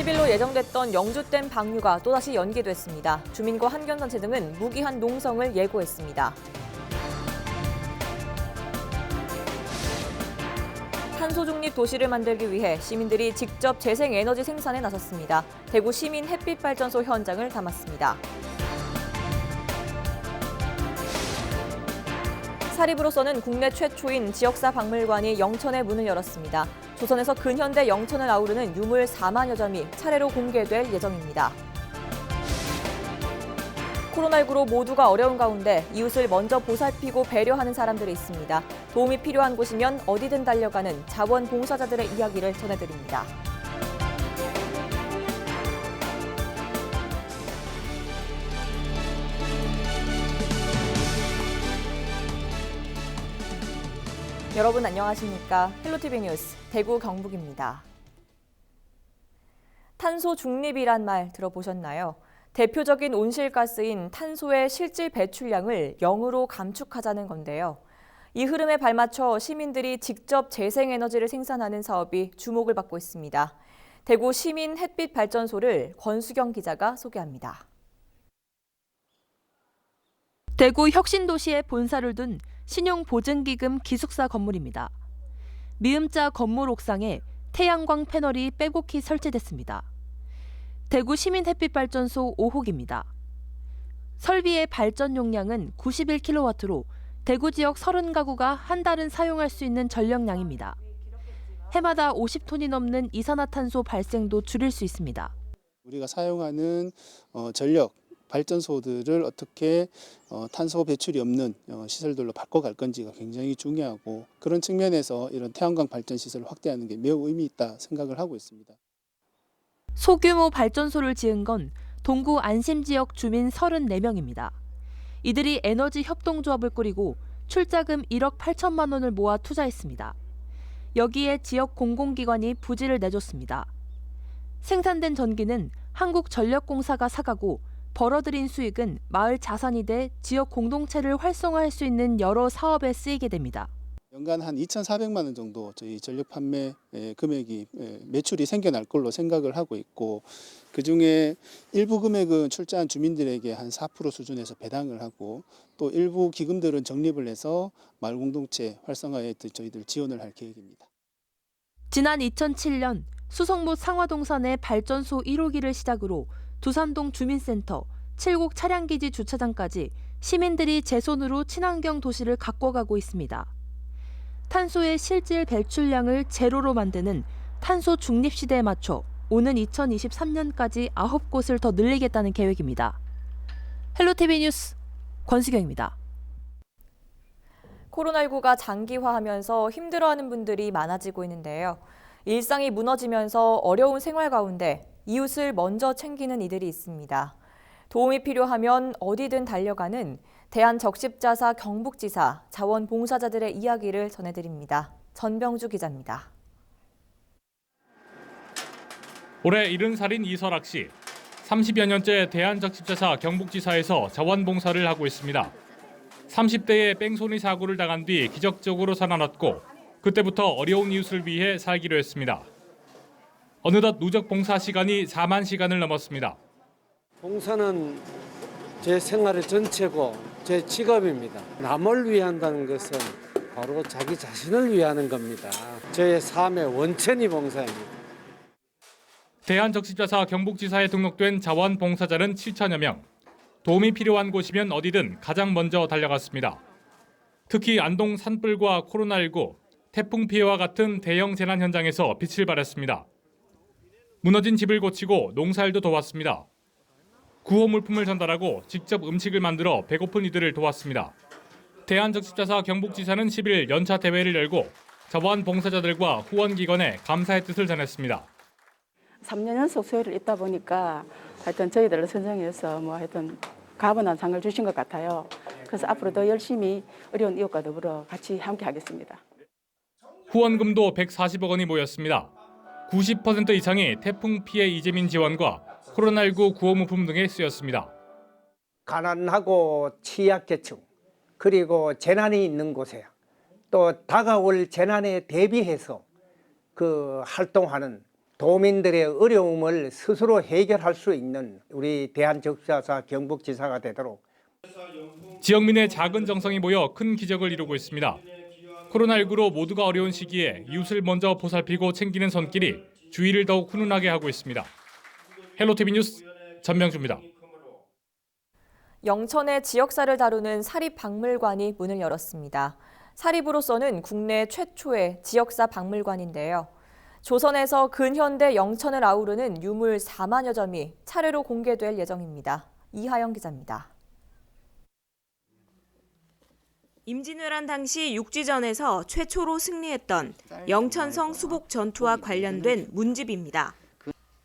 10일로 예정됐던 영주댐 방류가 또다시 연기됐습니다. 주민과 환경단체 등은 무기한 농성을 예고했습니다. 탄소 중립 도시를 만들기 위해 시민들이 직접 재생 에너지 생산에 나섰습니다. 대구 시민 햇빛 발전소 현장을 담았습니다. 사립으로서는 국내 최초인 지역사 박물관이 영천에 문을 열었습니다. 조선에서 근현대 영천을 아우르는 유물 4만여 점이 차례로 공개될 예정입니다. 코로나19로 모두가 어려운 가운데 이웃을 먼저 보살피고 배려하는 사람들이 있습니다. 도움이 필요한 곳이면 어디든 달려가는 자원봉사자들의 이야기를 전해드립니다. 여러분 안녕하십니까? 헬로티비 뉴스 대구 경북입니다. 탄소 중립이란 말 들어보셨나요? 대표적인 온실가스인 탄소의 실질 배출량을 0으로 감축하자는 건데요. 이 흐름에 발맞춰 시민들이 직접 재생에너지를 생산하는 사업이 주목을 받고 있습니다. 대구 시민 햇빛 발전소를 권수경 기자가 소개합니다. 대구 혁신도시에 본사를 둔 신용보증기금 기숙사 건물입니다. 미음자 건물 옥상에 태양광 패널이 빼곡히 설치됐습니다. 대구 시민햇빛발전소 5호기입니다. 설비의 발전 용량은 91kW로 대구 지역 30가구가 한 달은 사용할 수 있는 전력량입니다. 해마다 50톤이 넘는 이산화탄소 발생도 줄일 수 있습니다. 우리가 사용하는 어, 전력 발전소들을 어떻게 어, 탄소 배출이 없는 어, 시설들로 바꿔갈 건지가 굉장히 중요하고 그런 측면에서 이런 태양광 발전 시설을 확대하는 게 매우 의미 있다 생각을 하고 있습니다. 소규모 발전소를 지은 건 동구 안심 지역 주민 34명입니다. 이들이 에너지 협동조합을 꾸리고 출자금 1억 8천만 원을 모아 투자했습니다. 여기에 지역 공공기관이 부지를 내줬습니다. 생산된 전기는 한국전력공사가 사가고 벌어들인 수익은 마을 자산이 돼 지역 공동체를 활성화할 수 있는 여러 사업에 쓰이게 됩니다. 연간 한 2,400만 원 정도 저희 전력 판매 에, 금액이 에, 매출이 생겨날 걸로 생각을 하고 있고 그 중에 일부 금액은 출자한 주민들에게 한 4% 수준에서 배당을 하고 또 일부 기금들은 적립을 해서 마을 공동체 활성화에 또 저희들 지원을 할 계획입니다. 지난 2007년 수성못 상화동산의 발전소 1호기를 시작으로 두산동 주민센터, 칠곡 차량기지 주차장까지 시민들이 제 손으로 친환경 도시를 가꿔가고 있습니다. 탄소의 실질 배출량을 제로로 만드는 탄소 중립 시대에 맞춰 오는 2023년까지 9곳을 더 늘리겠다는 계획입니다. 헬로티비 뉴스 권수경입니다. 코로나19가 장기화하면서 힘들어하는 분들이 많아지고 있는데요. 일상이 무너지면서 어려운 생활 가운데 이웃을 먼저 챙기는 이들이 있습니다. 도움이 필요하면 어디든 달려가는 대한적십자사 경북지사 자원봉사자들의 이야기를 전해드립니다. 전병주 기자입니다. 올해 70살인 이설학 씨. 30여 년째 대한적십자사 경북지사에서 자원봉사를 하고 있습니다. 30대에 뺑소니 사고를 당한 뒤 기적적으로 살아났고 그때부터 어려운 이웃을 위해 살기로 했습니다. 어느덧 누적 봉사 시간이 4만 시간을 넘었습니다. 봉사는 제 생활의 전체고 제 직업입니다. 남을 위한다는 것은 바로 자기 자신을 위하는 겁니다. 저의 삶의 원천이 봉사입니다. 대한적십자사 경북지사에 등록된 자원봉사자는 7천여 명. 도움이 필요한 곳이면 어디든 가장 먼저 달려갔습니다. 특히 안동 산불과 코로나19, 태풍 피해와 같은 대형 재난 현장에서 빛을 발했습니다. 무너진 집을 고치고 농사일도 도왔습니다. 구호 물품을 전달하고 직접 음식을 만들어 배고픈 이들을 도왔습니다. 대한적십자사 경북지사는 10일 연차 대회를 열고 자원봉사자들과 후원기관에 감사의 뜻을 전했습니다. 3년 연속 수혜를 입다 보니까 하여튼 저희들을 선정해서 뭐 하여튼 가분한 상을 주신 것 같아요. 그래서 앞으로도 열심히 어려운 이웃과 더불어 같이 함께 하겠습니다. 후원금도 140억 원이 모였습니다. 90% 이상이 태풍 피해 이재민 지원과 코로나19 구호물품 등에 쓰였습니다. 가난하고 취약계층 그리고 재난이 있는 곳에 또 다가올 재난에 대비해서 그 활동하는 도민들의 어려움을 스스로 해결할 수 있는 우리 대한적자사 경북지사가 되도록 지역민의 작은 정성이 모여 큰 기적을 이루고 있습니다. 코로나19로 모두가 어려운 시기에 이웃을 먼저 보살피고 챙기는 손길이 주위를 더욱 훈훈하게 하고 있습니다. 헬로티비 뉴스 전명주입니다. 영천의 지역사를 다루는 사립박물관이 문을 열었습니다. 사립으로서는 국내 최초의 지역사 박물관인데요. 조선에서 근현대 영천을 아우르는 유물 4만여 점이 차례로 공개될 예정입니다. 이하영 기자입니다. 임진왜란 당시 육지전에서 최초로 승리했던 영천성 수복 전투와 관련된 문집입니다.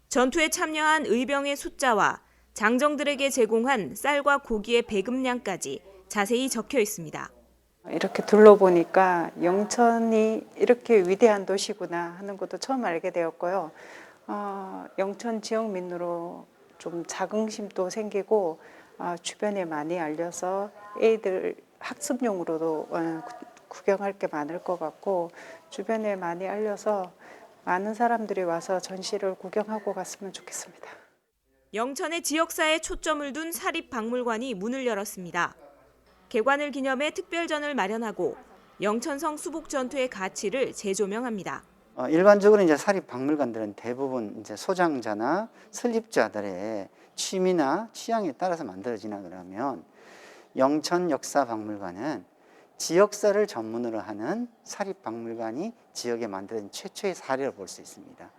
전투에 참여한 의병의 숫자와 장정들에게 제공한 쌀과 고기의 배급량까지 자세히 적혀 있습니다. 이렇게 둘러보니까 영천이 이렇게 위대한 도시구나 하는 것도 처음 알게 되었고요. 어, 영천 지역 민으로 좀 자긍심도 생기고 어, 주변에 많이 알려서 애들 학습용으로도 어, 구- 구경할 게 많을 것 같고 주변에 많이 알려서 많은 사람들이 와서 전시를 구경하고 갔으면 좋겠습니다. 영천의 지역사에 초점을 둔 사립박물관이 문을 열었습니다. 개관을 기념해 특별전을 마련하고 영천성 수복 전투의 가치를 재조명합니다. 어, 일반적으로 이제 사립 박물관들은 대부분 이제 소장자나 설립자들의 취미나 취향에 따라서 만들어지나 그러면 영천 역사 박물관은 지역사를 전문으로 하는 사립 박물관이 지역에 만든 최초의 사례를 볼 수 있습니다.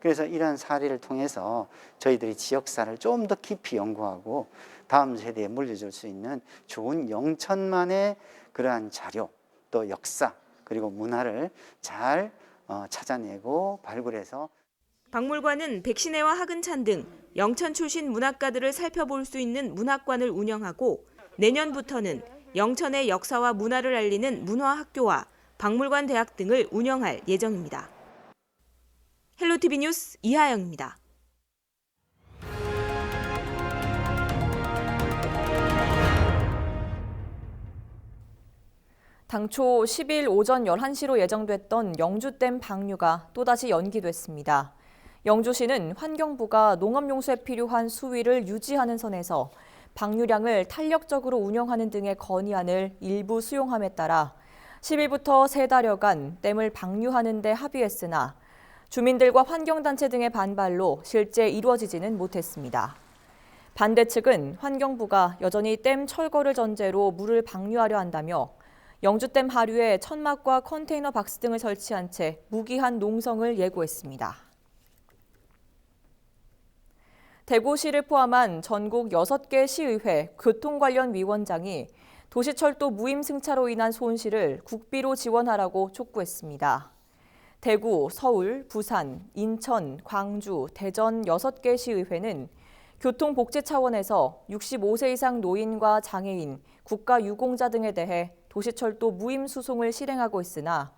그래서 이러한 사례를 통해서 저희들이 지역사를 좀 더 깊이 연구하고 다음 세대에 물려줄 수 있는 좋은 영천만의 그러한 자료 또 역사 그리고 문화를 잘 어, 찾아내고 발굴해서 박물관은 백신혜와 하근찬 등 영천 출신 문학가들을 살펴볼 수 있는 문학관을 운영하고 내년부터는 영천의 역사와 문화를 알리는 문화학교와 박물관 대학 등을 운영할 예정입니다. 헬로티비 뉴스 이하영입니다. 당초 10일 오전 11시로 예정됐던 영주댐 방류가 또다시 연기됐습니다. 영주시는 환경부가 농업용수에 필요한 수위를 유지하는 선에서 방류량을 탄력적으로 운영하는 등의 건의안을 일부 수용함에 따라 10일부터 세 달여간 댐을 방류하는 데 합의했으나 주민들과 환경단체 등의 반발로 실제 이루어지지는 못했습니다. 반대 측은 환경부가 여전히 댐 철거를 전제로 물을 방류하려 한다며 영주댐 하류에 천막과 컨테이너 박스 등을 설치한 채 무기한 농성을 예고했습니다. 대구시를 포함한 전국 6개 시의회 교통 관련 위원장이 도시철도 무임 승차로 인한 손실을 국비로 지원하라고 촉구했습니다. 대구, 서울, 부산, 인천, 광주, 대전 6개 시의회는 교통복지 차원에서 65세 이상 노인과 장애인, 국가유공자 등에 대해 도시철도 무임 수송을 실행하고 있으나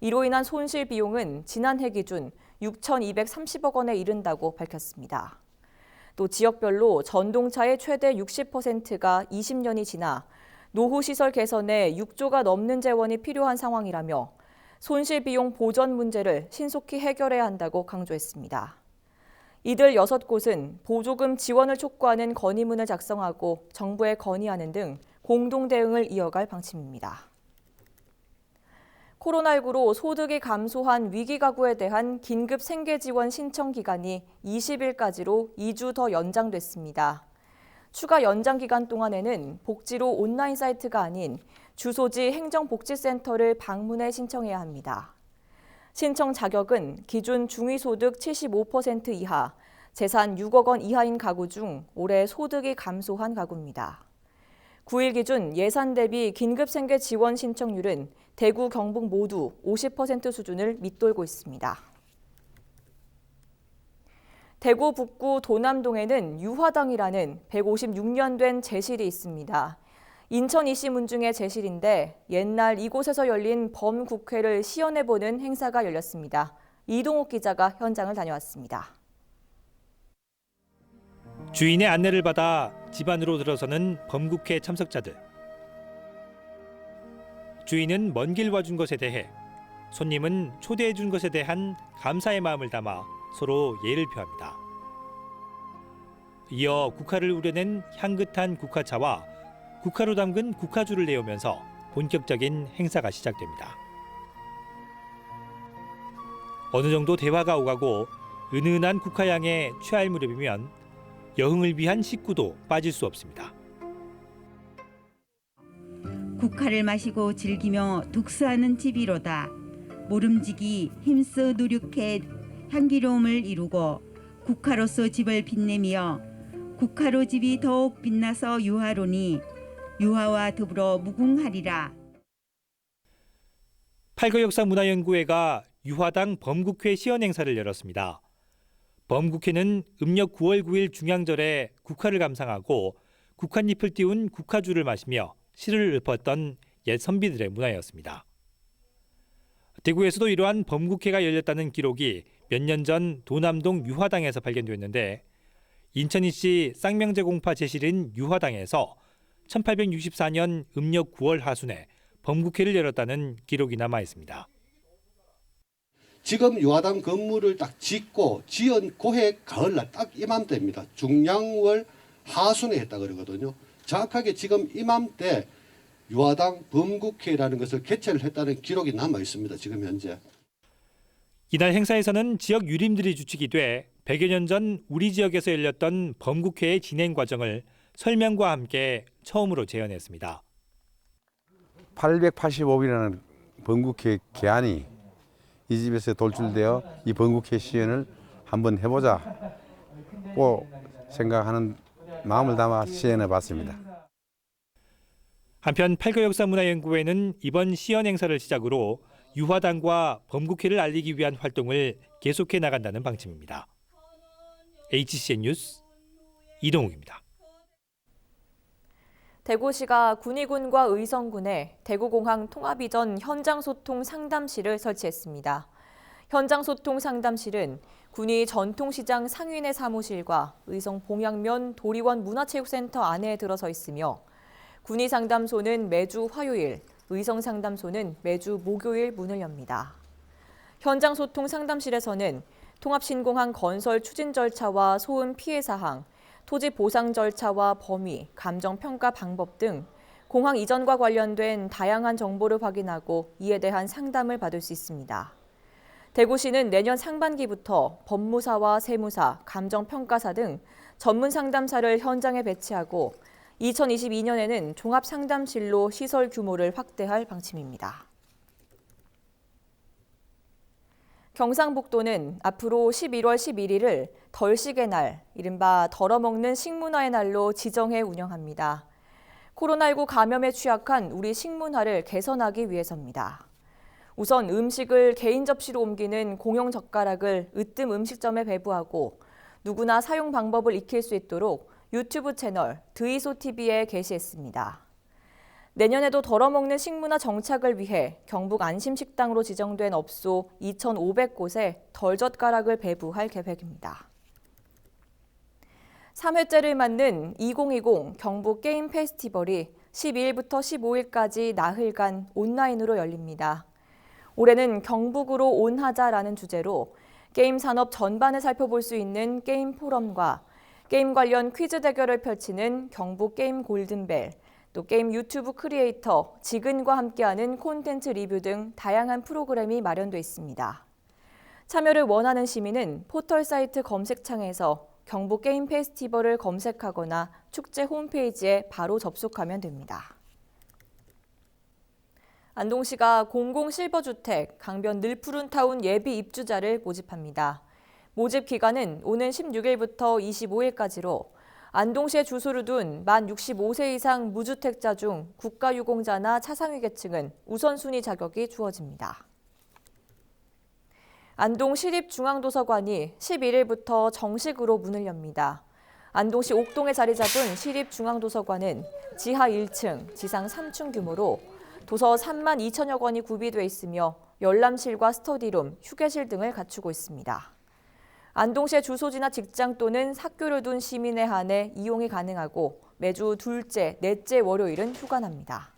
이로 인한 손실 비용은 지난해 기준 6,230억 원에 이른다고 밝혔습니다. 또 지역별로 전동차의 최대 60%가 20년이 지나 노후 시설 개선에 6조가 넘는 재원이 필요한 상황이라며 손실 비용 보전 문제를 신속히 해결해야 한다고 강조했습니다. 이들 6곳은 보조금 지원을 촉구하는 건의문을 작성하고 정부에 건의하는 등 공동 대응을 이어갈 방침입니다. 코로나19로 소득이 감소한 위기 가구에 대한 긴급 생계 지원 신청 기간이 20일까지로 2주 더 연장됐습니다. 추가 연장 기간 동안에는 복지로 온라인 사이트가 아닌 주소지 행정복지센터를 방문해 신청해야 합니다. 신청 자격은 기준 중위소득 75% 이하, 재산 6억 원 이하인 가구 중 올해 소득이 감소한 가구입니다. 9일 기준 예산 대비 긴급 생계 지원 신청률은 대구, 경북 모두 50% 수준을 밑돌고 있습니다. 대구 북구 도남동에는 유화당이라는 156년 된 제실이 있습니다. 인천 이씨 문중의 제실인데 옛날 이곳에서 열린 범국회를 시연해보는 행사가 열렸습니다. 이동욱 기자가 현장을 다녀왔습니다. 주인의 안내를 받아 집 안으로 들어서는 범국회 참석자들. 주인은 먼 길 와준 것에 대해 손님은 초대해 준 것에 대한 감사의 마음을 담아 서로 예를 표합니다. 이어 국화를 우려낸 향긋한 국화차와 국화로 담근 국화주를 내오면서 본격적인 행사가 시작됩니다. 어느 정도 대화가 오가고 은은한 국화향에 취할 무렵이면 여흥을 위한 식구도 빠질 수 없습니다. 국화를 마시고 즐기며 독서하는 집이로다. 모름지기 힘써 노력해 향기로움을 이루고 국화로서 집을 빛내며 국화로 집이 더욱 빛나서 유화로니 유화와 더불어 무궁하리라. 팔거역사문화연구회가 유화당 범국회 시연 행사를 열었습니다. 범국회는 음력 9월 9일 중양절에 국화를 감상하고 국화잎을 띄운 국화주를 마시며 시를 읊었던 옛 선비들의 문화였습니다. 대구에서도 이러한 범국회가 열렸다는 기록이 몇 년 전 도남동 유화당에서 발견됐는데 인천이시 쌍명제 공파 제실인 유화당에서 1864년 음력 9월 하순에 범국회를 열었다는 기록이 남아 있습니다. 지금 유화당 건물을 딱 짓고 지은 고해 가을날 딱 이맘때입니다. 중량월 하순에 했다 그러거든요. 정확하게 지금 이맘때 유화당 범국회라는 것을 개최를 했다는 기록이 남아 있습니다. 지금 현재. 이날 행사에서는 지역 유림들이 주축이 돼 100여 년 전 우리 지역에서 열렸던 범국회의 진행 과정을 설명과 함께 처음으로 재현했습니다. 885이라는 번국회 개안이 이 집에서 돌출되어 이 번국회 시연을 한번 해보자고 생각하는 마음을 담아 시연해 봤습니다. 한편 팔거역사 문화 연구회는 이번 시연 행사를 시작으로 유화당과 범국회를 알리기 위한 활동을 계속해 나간다는 방침입니다. HCN 뉴스 이동욱입니다. 대구시가 군위군과 의성군에 대구공항 통합 이전 현장 소통 상담실을 설치했습니다. 현장 소통 상담실은 군위 전통시장 상인의 사무실과 의성 봉양면 도리원 문화체육센터 안에 들어서 있으며 군위 상담소는 매주 화요일, 의성 상담소는 매주 목요일 문을 엽니다. 현장 소통 상담실에서는 통합 신공항 건설 추진 절차와 소음 피해 사항, 토지 보상 절차와 범위, 감정 평가 방법 등 공항 이전과 관련된 다양한 정보를 확인하고 이에 대한 상담을 받을 수 있습니다. 대구시는 내년 상반기부터 법무사와 세무사, 감정평가사 등 전문 상담사를 현장에 배치하고 2022년에는 종합 상담실로 시설 규모를 확대할 방침입니다. 경상북도는 앞으로 11월 11일을 덜식의 날, 이른바 덜어먹는 식문화의 날로 지정해 운영합니다. 코로나19 감염에 취약한 우리 식문화를 개선하기 위해서입니다. 우선 음식을 개인 접시로 옮기는 공용 젓가락을 으뜸 음식점에 배부하고 누구나 사용 방법을 익힐 수 있도록 유튜브 채널 드이소TV에 게시했습니다. 내년에도 덜어먹는 식문화 정착을 위해 경북 안심식당으로 지정된 업소 2,500곳에 덜젓가락을 배부할 계획입니다. 3회째를 맞는 2020 경북 게임 페스티벌이 12일부터 15일까지 나흘간 온라인으로 열립니다. 올해는 경북으로 온하자라는 주제로 게임 산업 전반을 살펴볼 수 있는 게임 포럼과 게임 관련 퀴즈 대결을 펼치는 경북 게임 골든벨, 또 게임 유튜브 크리에이터 지근과 함께하는 콘텐츠 리뷰 등 다양한 프로그램이 마련돼 있습니다. 참여를 원하는 시민은 포털 사이트 검색창에서 경북 게임 페스티벌을 검색하거나 축제 홈페이지에 바로 접속하면 됩니다. 안동시가 공공 실버주택 강변 늘푸른타운 예비 입주자를 모집합니다. 모집 기간은 오는 16일부터 25일까지로 안동시에 주소를 둔 만 65세 이상 무주택자 중 국가유공자나 차상위 계층은 우선순위 자격이 주어집니다. 안동 시립중앙도서관이 11일부터 정식으로 문을 엽니다. 안동시 옥동에 자리 잡은 시립중앙도서관은 지하 1층, 지상 3층 규모로 도서 3만 2천여 권이 구비돼 있으며 열람실과 스터디룸, 휴게실 등을 갖추고 있습니다. 안동시의 주소지나 직장 또는 학교를 둔 시민에 한해 이용이 가능하고 매주 둘째, 넷째 월요일은 휴관합니다.